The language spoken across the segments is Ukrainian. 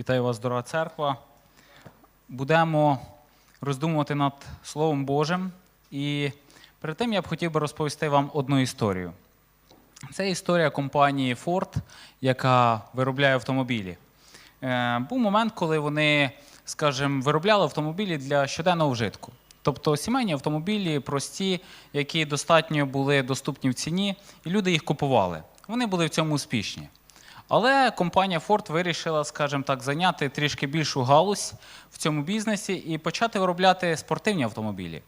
Вітаю вас, дорога церква. Будемо роздумувати над Словом Божим. І перед тим я б хотів би розповісти вам одну історію. Це історія компанії Ford, яка виробляє автомобілі. Е, Був момент, коли вони, скажімо, виробляли автомобілі для щоденного вжитку. Тобто сімейні автомобілі прості, які достатньо були доступні в ціні, і люди їх купували. Вони були в цьому успішні. Але компанія Ford вирішила, скажімо так, зайняти трішки більшу галузь в цьому бізнесі і почати виробляти спортивні автомобілі.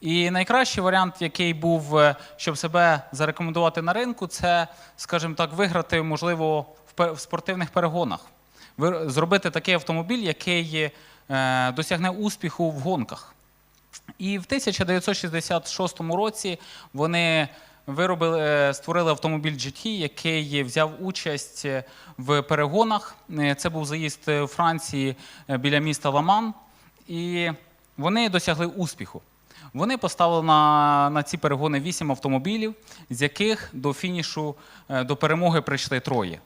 І найкращий варіант, який був, е, щоб себе зарекомендувати на ринку, це, скажімо так, виграти, можливо, в спортивних перегонах. Зробити такий автомобіль, який е, досягне успіху в гонках. І в 1966 році вони виробили, е, створили автомобіль GT, який взяв участь е, в перегонах. Е, Це був заїзд Франції біля міста Ламан. І вони досягли успіху. Вони поставили на, на ці перегони вісім автомобілів, з яких до фінішу, до перемоги прийшли троє.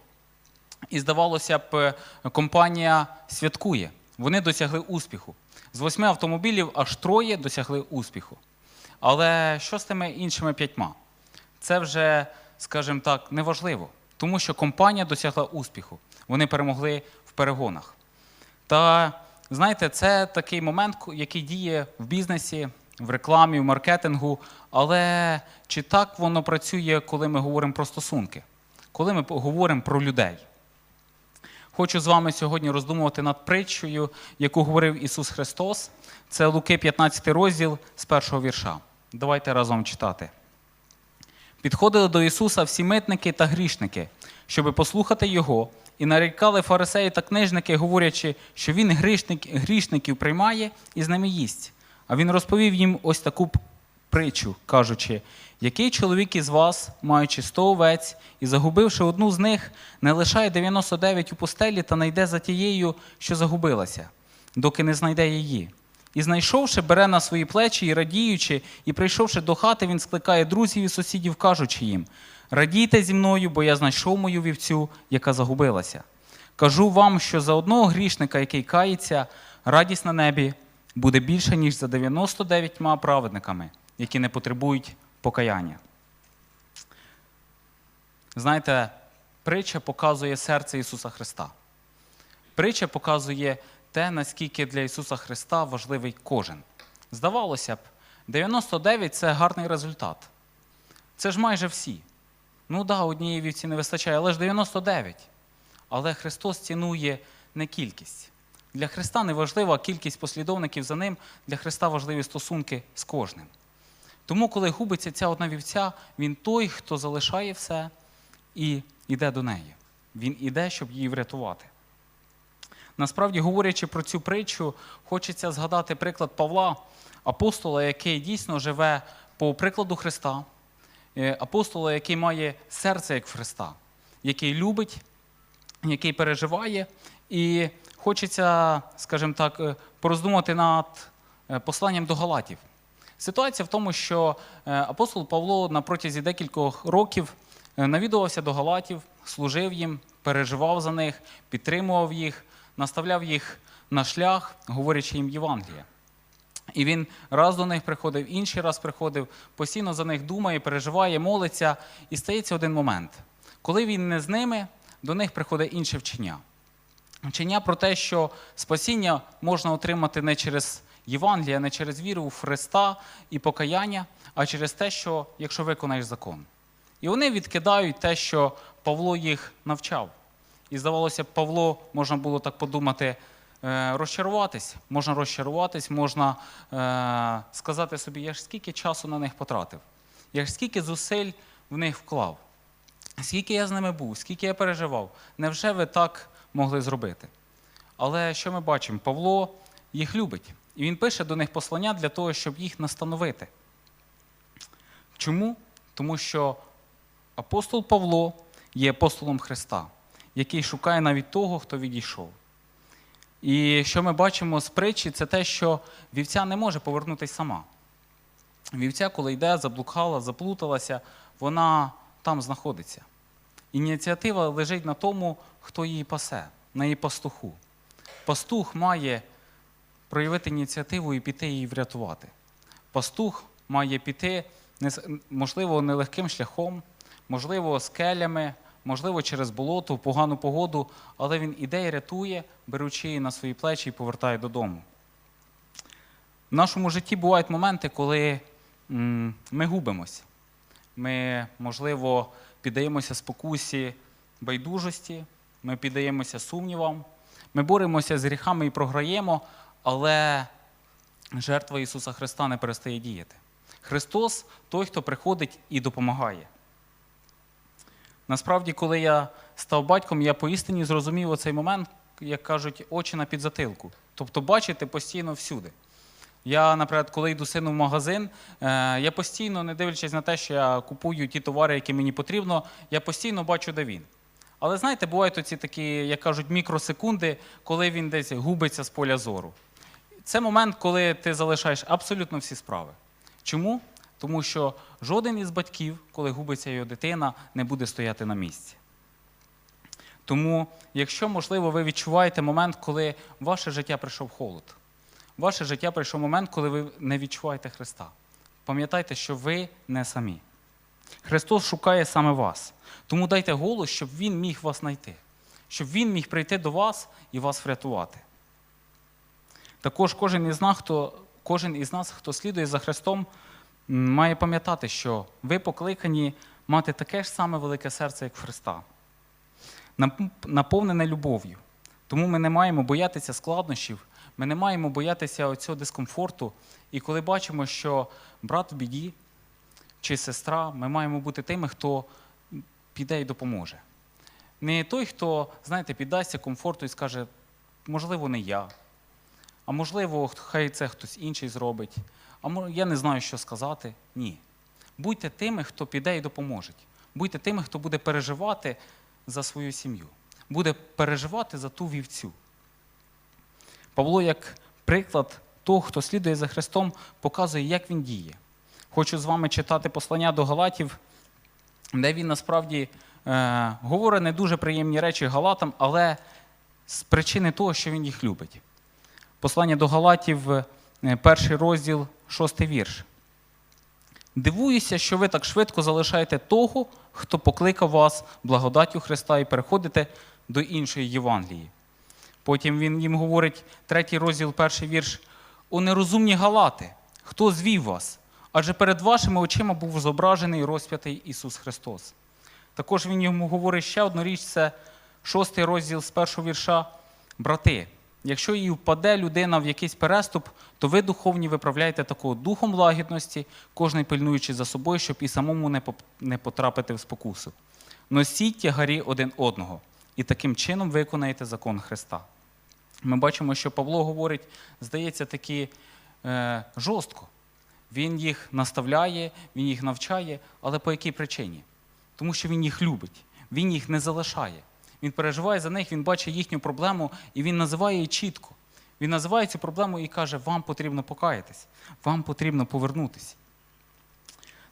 І здавалося б, компанія святкує. Вони досягли успіху. З восьми автомобілів аж троє досягли успіху. Але що з тими іншими п'ятьма? Це вже, скажімо так, неважливо, тому що компанія досягла успіху. Вони перемогли в перегонах. Та знаєте, це такий момент, який діє в бізнесі, в рекламі, в маркетингу. Але чи так воно працює, коли ми говоримо про стосунки? Коли ми говоримо про людей? Хочу з вами сьогодні роздумувати над притчею, яку говорив Ісус Христос. Це Луки 15 розділ з першого вірша. Давайте разом читати. Підходили до Ісуса всі митники та грішники, щоби послухати Його, і нарікали фарисеї та книжники, говорячи, що він грішник, грішників приймає і з ними їсть. А він розповів їм ось таку притчу, кажучи, який чоловік із вас, маючи сто овець і загубивши одну з них, не лишає 99 у пустелі та найде за тією, що загубилася, доки не знайде її. І знайшовши, бере на свої плечі і радіючи, і прийшовши до хати, він скликає друзів і сусідів, кажучи їм: Радійте зі мною, бо я знайшов мою вівцю, яка загубилася. Кажу вам, що за одного грішника, який кається, радість на небі буде більше, ніж за 99 праведниками, які не потребують покаяння. Знаєте, притча показує серце Ісуса Христа. Притча показує те, наскільки для Ісуса Христа важливий кожен. Здавалося б, 99 це гарний результат. Це ж майже всі. Ну да, однієї вівці не вистачає, але ж 99. Але Христос цінує не кількість. Для Христа не важлива кількість послідовників за ним, для Христа важливі стосунки з кожним. Тому, коли губиться ця одна вівця, він той, хто залишає все і йде до неї. Він іде, щоб її врятувати. Насправді, говорячи про цю притчу, хочеться згадати приклад Павла, апостола, який дійсно живе по прикладу Христа, е, апостола, який має серце як Христа, який любить, який переживає. І хочеться, скажімо так, е, пороздумати над е, посланням до Галатів. Ситуація в тому, що апостол Павло на протязі декількох років навідувався до Галатів, служив їм, переживав за них, підтримував їх, наставляв їх на шлях, говорячи їм Євангелія. І він раз до них приходив, інший раз приходив, постійно за них думає, переживає, молиться. І стається один момент. Коли він не з ними, до них приходить інше вчення. Вчення про те, що спасіння можна отримати не через Євангелія, не через віру в Христа і покаяння, а через те, що якщо виконаєш закон. І вони відкидають те, що Павло їх навчав. І здавалося Павло, можна було так подумати, е, розчаруватись. Можна розчаруватись, можна е, сказати собі, я ж скільки часу на них потратив, я ж скільки зусиль в них вклав, скільки я з ними був, скільки я переживав. Невже ви так могли зробити? Але що ми бачимо? Павло їх любить. І він пише до них послання для того, щоб їх настановити. Чому? Тому що апостол Павло є апостолом Христа, який шукає навіть того, хто відійшов. І що ми бачимо з притчі, це те, що вівця не може повернутися сама. Вівця, коли йде, заблукала, заплуталася, вона там знаходиться. Ініціатива лежить на тому, хто її пасе, на її пастуху. пастух має проявити ініціативу і піти її врятувати. Пастух має піти, можливо, нелегким шляхом, можливо, скелями, можливо, через болото, погану погоду, але він іде і рятує, беручи її на свої плечі і повертає додому. В нашому житті бувають моменти, коли ми губимося. Ми, можливо, піддаємося спокусі байдужості, ми піддаємося сумнівам, ми боремося з гріхами і програємо, але жертва Ісуса Христа не перестає діяти. Христос той, хто приходить і допомагає. Насправді, коли я став батьком, я поістині зрозумів оцей момент, як кажуть, очі на підзатилку. Тобто бачити постійно всюди. Я, наприклад, коли йду сину в магазин, е, я постійно, не дивлячись на те, що я купую ті товари, які мені потрібно, я постійно бачу, де він. Але знаєте, бувають оці такі, як кажуть, мікросекунди, коли він десь губиться з поля зору. Це момент, коли ти залишаєш абсолютно всі справи. Чому? Тому що жоден із батьків, коли губиться його дитина, не буде стояти на місці. Тому, якщо, можливо, ви відчуваєте момент, коли ваше життя прийшов холод, ваше життя прийшов момент, коли ви не відчуваєте Христа. Пам'ятайте, що ви не самі. Христос шукає саме вас. Тому дайте голос, щоб Він міг вас знайти, щоб Він міг прийти до вас і вас врятувати. Також кожен із нас, хто, кожен із нас, хто слідує за Христом, має пам'ятати, що ви покликані мати таке ж саме велике серце, як Христа, наповнене любов'ю. Тому ми не маємо боятися складнощів, ми не маємо боятися оцього дискомфорту. І коли бачимо, що брат в біді чи сестра, ми маємо бути тими, хто піде і допоможе. Не той, хто, знаєте, піддасться комфорту і скаже, можливо, не я, а можливо, хай це хтось інший зробить, а я не знаю, що сказати. Ні. Будьте тими, хто піде і допоможе. Будьте тими, хто буде переживати за свою сім'ю, буде переживати за ту вівцю. Павло, як приклад того, хто слідує за Христом, показує, як він діє. Хочу з вами читати послання до Галатів, де він насправді е, говорить не дуже приємні речі Галатам, але з причини того, що він їх любить. Послання до Галатів, перший розділ, шостий вірш. Дивуюся, що ви так швидко залишаєте того, хто покликав вас благодаттю Христа і переходите до іншої Євангелії. Потім він їм говорить, третій розділ, перший вірш. О нерозумні галати, хто звів вас? Адже перед вашими очима був зображений і розп'ятий Ісус Христос. Також він йому говорить ще одну річ, це шостий розділ з першого вірша. Брати, якщо їй впаде людина в якийсь переступ, то ви духовні виправляєте такого духом лагідності, кожний пильнуючи за собою, щоб і самому не потрапити в спокусу. Носіть тягарі один одного, і таким чином виконаєте закон Христа. Ми бачимо, що Павло говорить, здається, таки е, жорстко. Він їх наставляє, він їх навчає, але по якій причині? Тому що він їх любить, він їх не залишає. Він переживає за них, він бачить їхню проблему і він називає її чітко. Він називає цю проблему і каже: вам потрібно покаятись, вам потрібно повернутися.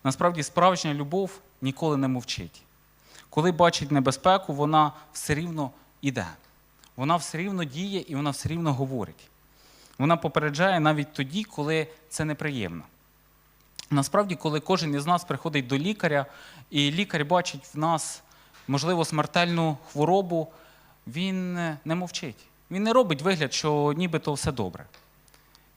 Насправді, справжня любов ніколи не мовчить. Коли бачить небезпеку, вона все рівно іде. Вона все рівно діє і вона все рівно говорить. Вона попереджає навіть тоді, коли це неприємно. Насправді, коли кожен із нас приходить до лікаря, і лікар бачить в нас, можливо, смертельну хворобу, він е, не мовчить. Він не робить вигляд, що нібито все добре.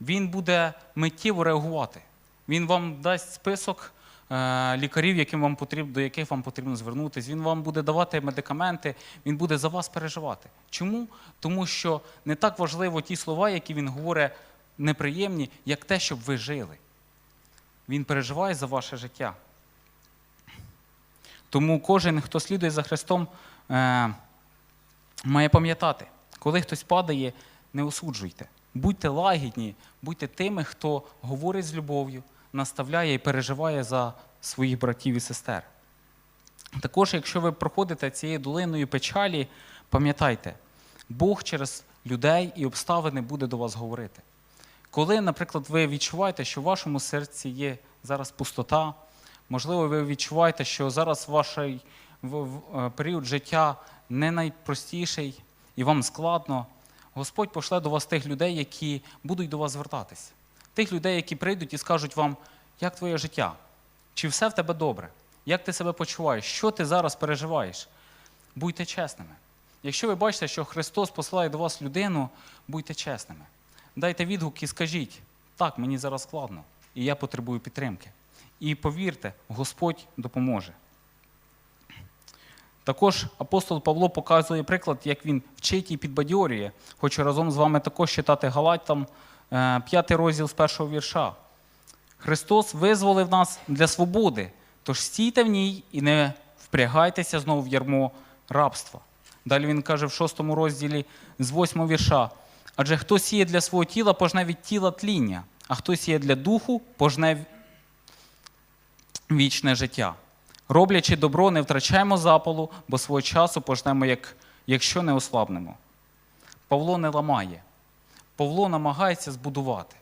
Він буде миттєво реагувати. Він вам дасть список е, лікарів, яким вам потрібно, до яких вам потрібно звернутися. Він вам буде давати медикаменти, він буде за вас переживати. Чому? Тому що не так важливо ті слова, які він говорить неприємні, як те, щоб ви жили. Він переживає за ваше життя. Тому кожен, хто слідує за Христом, е, має пам'ятати, коли хтось падає, не осуджуйте. Будьте лагідні, будьте тими, хто говорить з любов'ю, наставляє і переживає за своїх братів і сестер. Також, якщо ви проходите цією долиною печалі, пам'ятайте, Бог через людей і обставини буде до вас говорити. Коли, наприклад, ви відчуваєте, що в вашому серці є зараз пустота, можливо, ви відчуваєте, що зараз ваш в- е, період життя не найпростіший і вам складно, Господь пошле до вас тих людей, які будуть до вас звертатись. Тих людей, які прийдуть і скажуть вам, як твоє життя, чи все в тебе добре, як ти себе почуваєш, що ти зараз переживаєш. Будьте чесними. Якщо ви бачите, що Христос посилає до вас людину, будьте чесними. Дайте відгук і скажіть, так, мені зараз складно, і я потребую підтримки. І повірте, Господь допоможе. Також апостол Павло показує приклад, як він вчить і підбадьорює. Хочу разом з вами також читати Галатам, 5 розділ з першого вірша. Христос визволив нас для свободи, тож стійте в ній і не впрягайтеся знову в ярмо рабства. Далі він каже в шостому розділі з восьмого вірша. Адже хто сіє для свого тіла, пожне від тіла тління, а хто сіє для духу, пожне вічне життя. Роблячи добро, не втрачаємо запалу, бо свого часу пожнемо, як, якщо не ослабнемо. Павло не ламає. Павло намагається збудувати.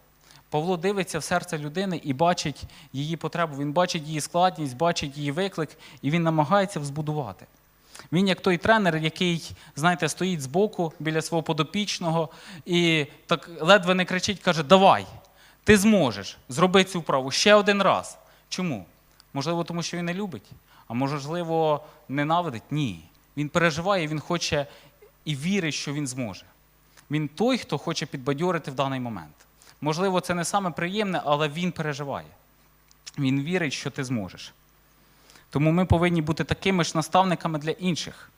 Павло дивиться в серце людини і бачить її потребу. Він бачить її складність, бачить її виклик, і він намагається взбудувати. Він, як той тренер, який, знаєте, стоїть збоку біля свого подопічного і так ледве не кричить, каже: Давай, ти зможеш, зроби цю вправу ще один раз. Чому? Можливо, тому що він не любить, а можливо, ненавидить? Ні. Він переживає, він хоче і вірить, що він зможе. Він той, хто хоче підбадьорити в даний момент. Можливо, це не саме приємне, але він переживає. Він вірить, що ти зможеш. Тому ми повинні бути такими ж наставниками для інших.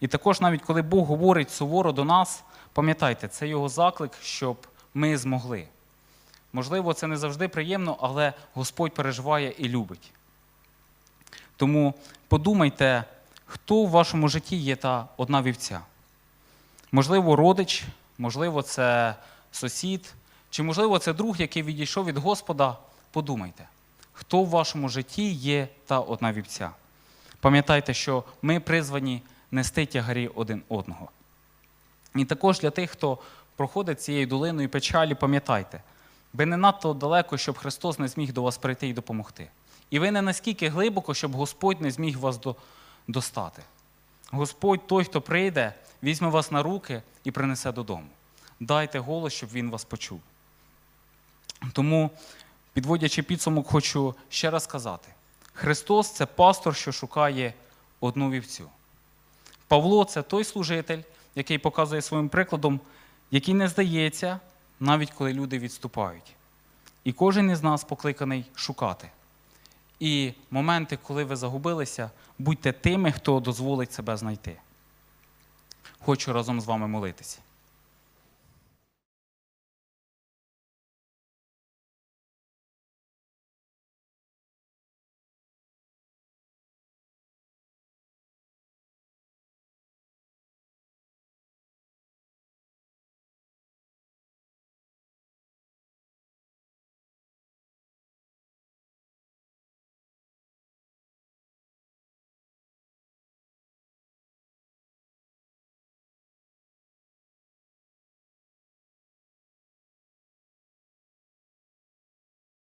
І також, навіть коли Бог говорить суворо до нас, пам'ятайте, це його заклик, щоб ми змогли. Можливо, це не завжди приємно, але Господь переживає і любить. Тому подумайте, хто в вашому житті є та одна вівця. Можливо, родич, можливо, це сусід, чи, можливо, це друг, який відійшов від Господа. Подумайте, хто в вашому житті є та одна вівця. Пам'ятайте, що ми призвані нести тягарі один одного. І також для тих, хто проходить цією долиною печалі, пам'ятайте, ви не надто далеко, щоб Христос не зміг до вас прийти і допомогти. І ви не наскільки глибоко, щоб Господь не зміг вас до, достати. Господь, той, хто прийде, візьме вас на руки і принесе додому. Дайте голос, щоб Він вас почув. Тому, підводячи підсумок, хочу ще раз сказати: Христос це пастор, що шукає одну вівцю. Павло це той служитель, який показує своїм прикладом, який не здається, навіть коли люди відступають. І кожен із нас покликаний шукати. І моменти, коли ви загубилися, будьте тими, хто дозволить себе знайти. Хочу разом з вами молитися.